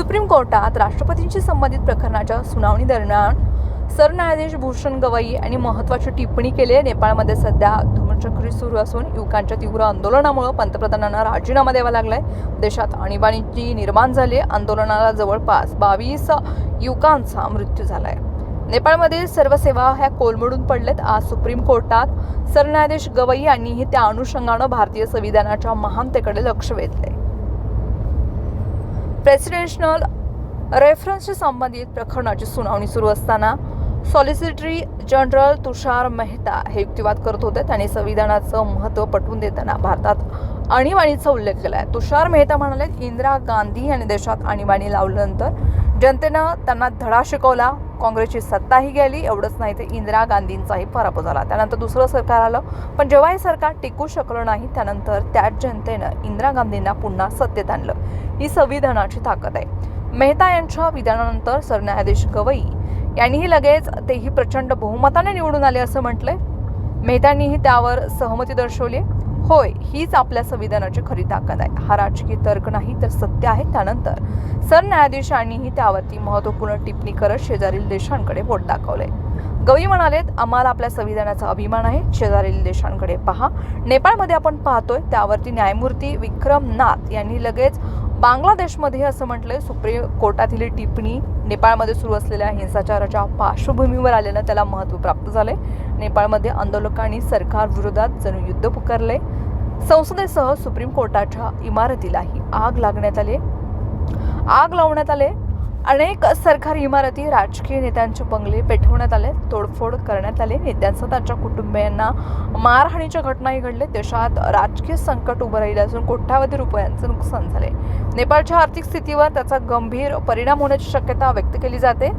Supreme कोर्टात राष्ट्रपतींशी संबंधित प्रकरणाच्या सुनावणी दरम्यान सरन्यायाधीश भूषण गवई आणि महत्त्वाची टिप्पणी केली आहे. नेपाळमध्ये सध्या धुमचक्री सुरू असून युवकांच्या तीव्र आंदोलनामुळे पंतप्रधानांना राजीनामा द्यावा लागलाय. देशात आणीबाणीची निर्माण झाली आहे. आंदोलनाला जवळपास बावीस युवकांचा मृत्यू झालाय. नेपाळमधील सर्व सेवा ह्या कोलमडून पडलेत आज सुप्रीम कोर्टात सरन्यायाधीश गवई यांनीही त्या अनुषंगानं भारतीय संविधानाच्या महानतेकडे लक्ष वेधले प्रेसिडेन्शनल रेफरन्सशी संबंधित प्रकरणाची सुनावणी सुरू असताना सॉलिसिटरी जनरल तुषार मेहता हे युक्तिवाद करत होते. त्यांनी संविधानाचं महत्त्व पटवून देताना भारतात आणीबाणीचा उल्लेख केला आहे तुषार मेहता म्हणाले इंदिरा गांधी यांनी देशात आणीबाणी लावल्यानंतर जनतेनं त्यांना धडा शिकवला. काँग्रेसची सत्ताही गेली एवढंच नाही तर इंदिरा गांधींचाही पराभव झाला. त्यानंतर दुसरं सरकार आलं पण जेव्हा हे सरकार टिकू शकलं नाही त्यानंतर त्याच जनतेनं इंदिरा गांधींना पुन्हा सत्तेत आणलं. ही संविधानाची ताकद आहे. मेहता यांच्या विधानानंतर सरन्यायाधीश गवई यांनीही लगेच तेही प्रचंड बहुमताने निवडून आले असं म्हटलंय. मेहतांनीही त्यावर सहमती दर्शवली होय हीच आपल्या संविधानाची खरी ताकद आहे. हा राजकीय तर्क नाही तर सत्य आहे त्यानंतर. सरन्यायाधीशांनीही त्यावरती महत्त्वपूर्ण टिप्पणी करत शेजारील देशांकडे बोट दाखवले. गवई म्हणालेत आम्हाला आपल्या संविधानाचा अभिमान आहे. शेजारील देशांकडे पहा. नेपाळमध्ये आपण पाहतोय त्यावरती न्यायमूर्ती विक्रम नाथ यांनी लगेच बांगलादेशमध्ये असं म्हटलंय सुप्रीम कोर्टातील टिप्पणी नेपाळमध्ये सुरू असलेल्या हिंसाचाराच्या पार्श्वभूमीवर आल्यानं त्याला महत्त्व प्राप्त झाले नेपाळमध्ये आंदोलकांनी सरकार विरोधात जणू युद्ध पुकारले संसदेसह सुप्रीम कोर्टाच्या इमारतीलाही आग लागण्यात आली आग लावण्यात आले अनेक सरकारी इमारती राजकीय नेत्यांचे बंगले पेटवण्यात आले तोडफोड करण्यात आले. नेत्यांसह त्यांच्या कुटुंबियांना मारहाणीच्या घटनाही घडले देशात राजकीय संकट उभं राहिलं असून कोट्यावधी रुपयांचं नुकसान झाले नेपाळच्या आर्थिक स्थितीवर त्याचा गंभीर परिणाम होण्याची शक्यता व्यक्त केली जाते.